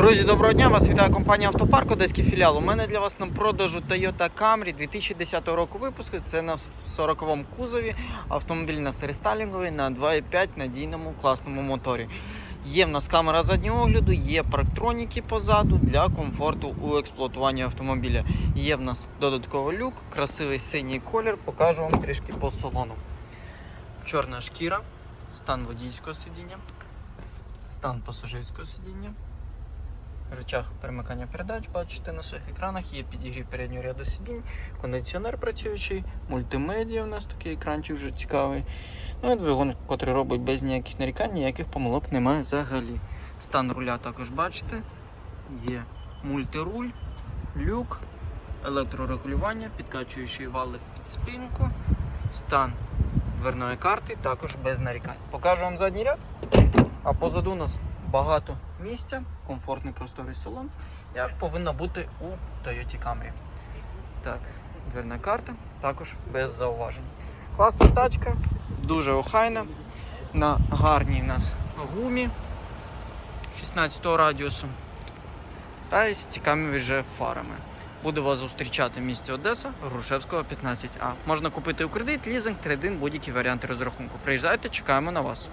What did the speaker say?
Друзі, доброго дня! Вас вітає компанія Автопарк Одеський філіал. У мене для вас на продажу Toyota Camry 2010 року випуску. Це на 40-му кузові. Автомобіль у нас рестайлінговий на 2,5 надійному класному моторі. Є в нас камера заднього огляду, є парктроніки позаду для комфорту у експлуатуванні автомобіля. Є в нас додатковий люк, красивий синій колір. Покажу вам трішки по салону. Чорна шкіра, стан водійського сидіння, стан пасажирського сидіння. Рычаг перемикання передач, бачите на своїх екранах, є підігрів переднього ряду сидінь, кондиціонер працюючий, мультимедіа у нас такий екранчик вже цікавий. Ну і двигун, який робить без ніяких нарікань, ніяких помилок немає взагалі. Стан руля також бачите. Є мультируль, люк, електрорегулювання, підкачуючий валик під спинку, стан дверної карти також без нарікань. Покажу вам задній ряд, а позаду у нас багато місця, комфортний просторий салон, як повинно бути у Toyota Camry. Так, дверна карта також без зауважень. Класна тачка, дуже охайна, на гарній у нас гумі 16 радіусу та із цікавими вже фарами. Буду вас зустрічати в місті Одеса, Грушевського 15А. Можна купити у кредит, лізинг, трейдин, будь-які варіанти розрахунку. Приїжджайте, чекаємо на вас.